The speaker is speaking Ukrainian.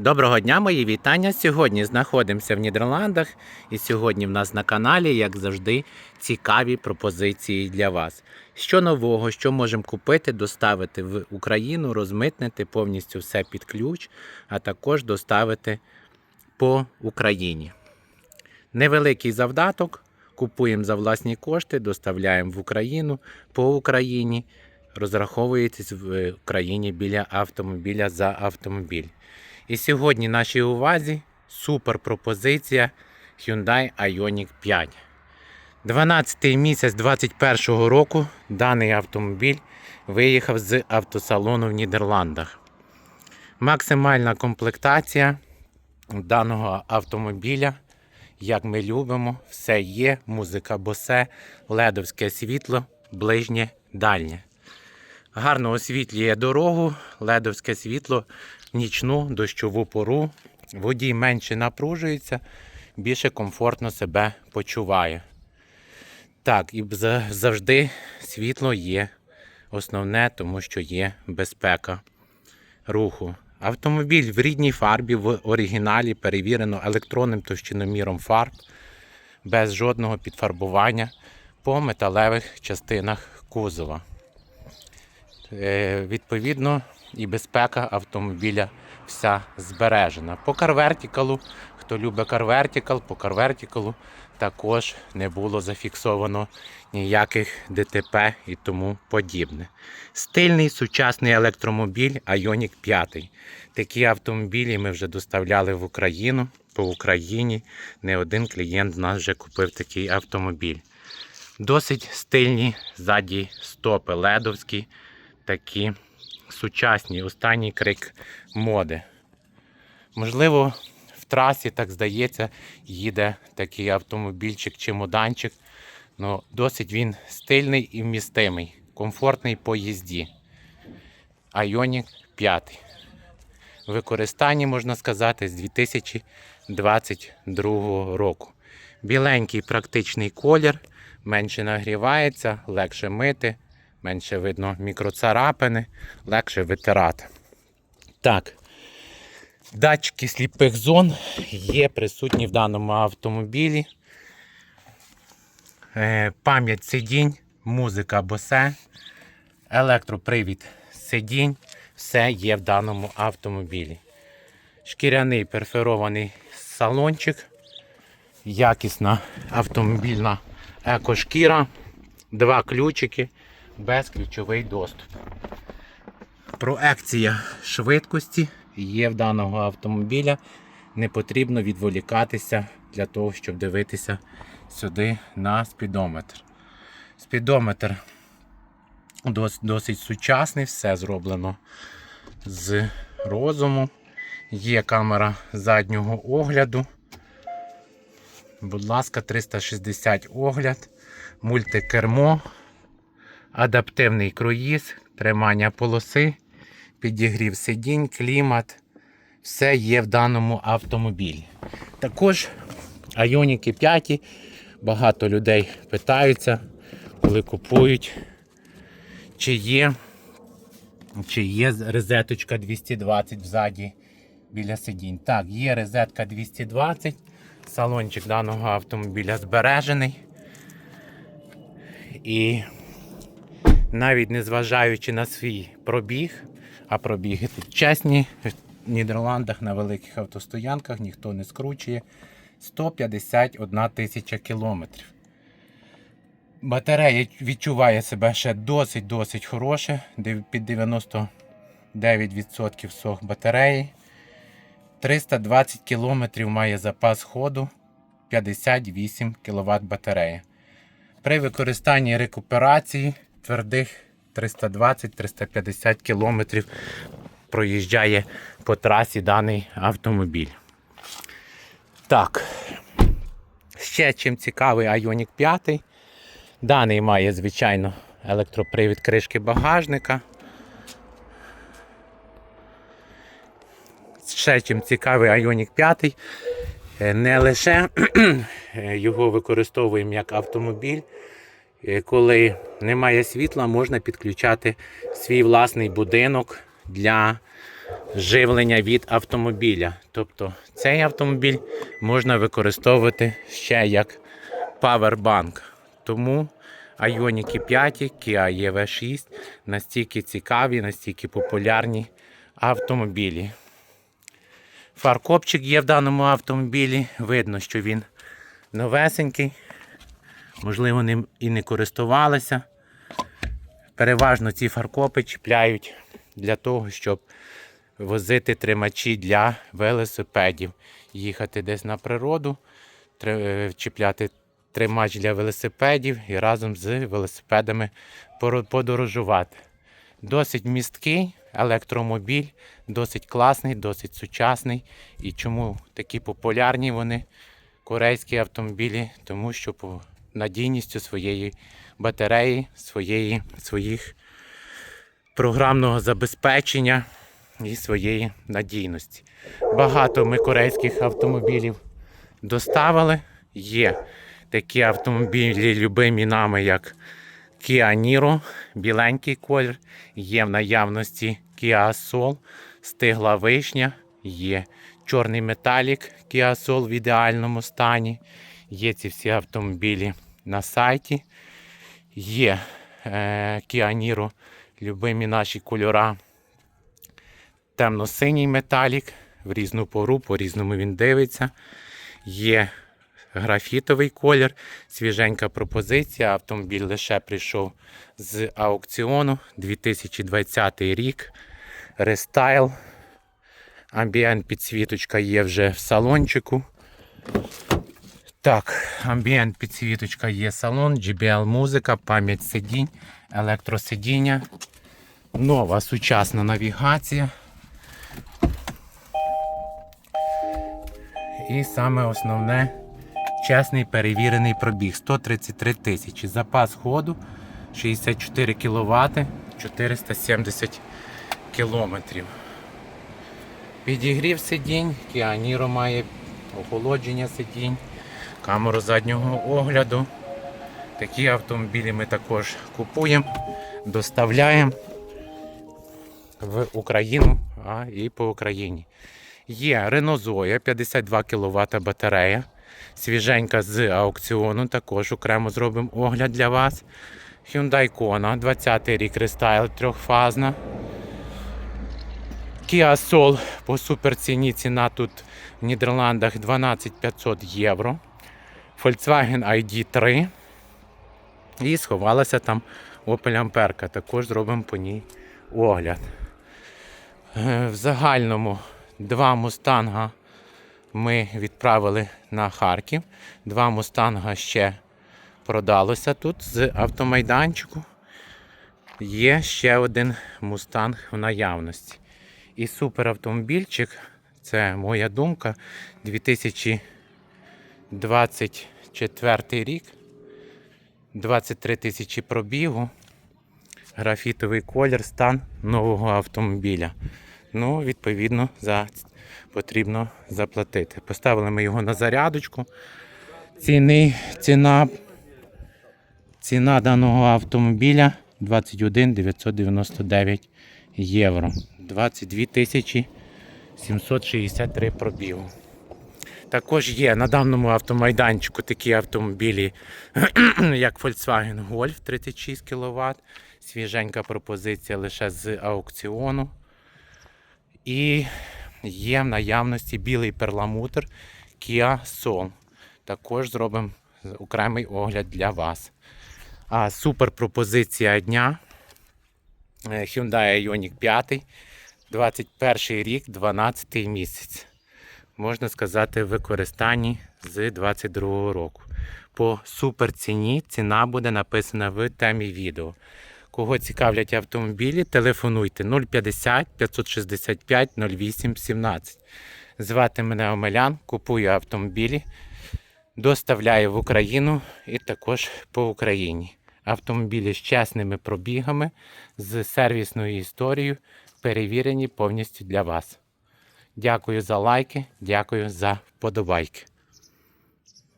Доброго дня, мої вітання. Сьогодні знаходимося в Нідерландах, і сьогодні в нас на каналі, як завжди, цікаві пропозиції для вас. Що нового, що можемо купити, доставити в Україну, розмитнити повністю все під ключ, а також доставити по Україні. Невеликий завдаток. Купуємо за власні кошти, доставляємо в Україну по Україні. Розраховуєтесь в Україні біля автомобіля за автомобіль. І сьогодні нашій увазі супер пропозиція Hyundai Ioniq 5. 12 місяць 2021 року даний автомобіль виїхав з автосалону в Нідерландах. Максимальна комплектація даного автомобіля, як ми любимо, все є, музика босе, ледовське світло, ближнє, дальнє. Гарно освітлює дорогу, ледовське світло нічну дощову пору. Водій менше напружується, більше комфортно себе почуває. Так, і завжди світло є основне, тому що є безпека руху. Автомобіль в рідній фарбі в оригіналі перевірено електронним товщиноміром фарб без жодного підфарбування по металевих частинах кузова. Е, Відповідно, і безпека автомобіля вся збережена. По карвертикалу, хто любить карвертикал, по карвертикалу також не було зафіксовано ніяких ДТП і тому подібне. Стильний сучасний електромобіль Ioniq 5. Такі автомобілі ми вже доставляли в Україну. По Україні не один клієнт з нас вже купив такий автомобіль. Досить стильні ззаді стопи ледовські, такі сучасні, останній крик моди. Можливо, в трасі, так здається, їде такий автомобільчик чемоданчик. Ну, досить він стильний і вмістимий, комфортний по їзді. Ioniq 5. В використанні, можна сказати, з 2022 року. Біленький практичний колір, менше нагрівається, легше мити, менше видно мікроцарапини, легше витирати. Так. Датчики сліпих зон є присутні в даному автомобілі. Е, Пам'ять сидінь, музика босе, електропривід сидінь, все є в даному автомобілі. Шкіряний перфорований салончик, якісна автомобільна екошкіра, два ключики, безключовий доступ. Проекція швидкості є в даного автомобіля. Не потрібно відволікатися для того, щоб дивитися сюди на спідометр. Спідометр досить сучасний, все зроблено з розуму. Є камера заднього огляду. Будь ласка, 360 огляд, мультикермо, адаптивний круїз, тримання полоси, підігрів сидінь, клімат. Все є в даному автомобілі. Також Айоніки 5. Багато людей питаються, коли купують, чи є, чи є розеточка 220 ззаді біля сидінь. Так, є розетка 220. Салончик даного автомобіля збережений. І навіть незважаючи на свій пробіг, а пробіги тут чесні, в Нідерландах на великих автостоянках ніхто не скручує 151 тисяча кілометрів. Батарея відчуває себе ще досить-досить хороше, під 99% сох батареї. 320 км має запас ходу, 58 кВт батарея. При використанні рекуперації твердих 320-350 км проїжджає по трасі даний автомобіль. Так, ще чим цікавий Ioniq 5. Даний має, звичайно, електропривід кришки багажника. Ще чим цікавий Ioniq 5. е, Не лише його використовуємо як автомобіль. Коли немає світла, можна підключати свій власний будинок для живлення від автомобіля. Тобто цей автомобіль можна використовувати ще як павербанк. Тому Ioniq 5, Kia EV6 настільки цікаві, настільки популярні автомобілі. Фаркопчик є в даному автомобілі. Видно, що він новесенький. Можливо, ним і не користувалися. Переважно ці фаркопи чіпляють для того, щоб возити тримачі для велосипедів. Їхати десь на природу, е, чіпляти тримач для велосипедів і разом з велосипедами подорожувати. Досить місткий електромобіль, досить класний, досить сучасний. І чому такі популярні вони, корейські автомобілі? Тому що надійністю своєї батареї, своєї, своїх програмного забезпечення і своєї надійності. Багато ми корейських автомобілів доставили. Є такі автомобілі, любимі нами, як Kia Niro, біленький колір, є в наявності Kia Soul, стигла вишня, є чорний металік Kia Soul в ідеальному стані. Є ці всі автомобілі на сайті. Є е, Kia любимі наші кольора. Темно-синій металік, в різну пору, по-різному він дивиться. Є графітовий колір, свіженька пропозиція. Автомобіль лише прийшов з аукціону 2020 рік. Рестайл. Амбієнт підсвіточка є вже в салончику. Так, амбієнт підсвіточка є салон, JBL музика, пам'ять сидінь, електросидіння, нова сучасна навігація. І саме основне чесний перевірений пробіг 133 тисячі. Запас ходу 64 кВт, 470 кілометрів. Підігрів сидінь, Niro має охолодження сидінь, камеру заднього огляду. Такі автомобілі ми також купуємо, доставляємо в Україну, а і по Україні. Є Renault Zoe 52 кВт батарея. Свіженька з аукціону, також окремо зробимо огляд для вас. Hyundai Kona, 20 й рік рестайл трьохфазна. Kia Soul по суперціні ціна тут в Нідерландах 12 500 євро. Volkswagen ID3. І сховалася там Opel Amperka. Також зробимо по ній огляд. Е, В загальному два мустанга ми відправили на Харків. Два мустанга ще продалося тут з автомайданчику. Є ще один мустанг в наявності. І суперавтомобільчик, це моя думка, 2024 рік. 23 тисячі пробігу. Графітовий колір, стан нового автомобіля. Ну, відповідно, за потрібно заплатити. Поставили ми його на зарядочку. Ціни, ціна, ціна даного автомобіля 21 999 євро. 22 тисячі 763 пробігу. Також є на даному автомайданчику такі автомобілі, як Volkswagen Golf 36 кВт. Свіженька пропозиція лише з аукціону. І є в наявності білий перламутр Kia Soul. Також зробимо окремий огляд для вас. А супер пропозиція дня. Е, Hyundai Ioniq 5, 21 рік, 12 місяць. Можна сказати, використанні з 22 року. По супер ціні ціна буде написана в темі відео. Кого цікавлять автомобілі, телефонуйте 050 565 08 17. Звати мене Омелян, купую автомобілі, доставляю в Україну і також по Україні. Автомобілі з чесними пробігами, з сервісною історією, перевірені повністю для вас. Дякую за лайки, дякую за вподобайки.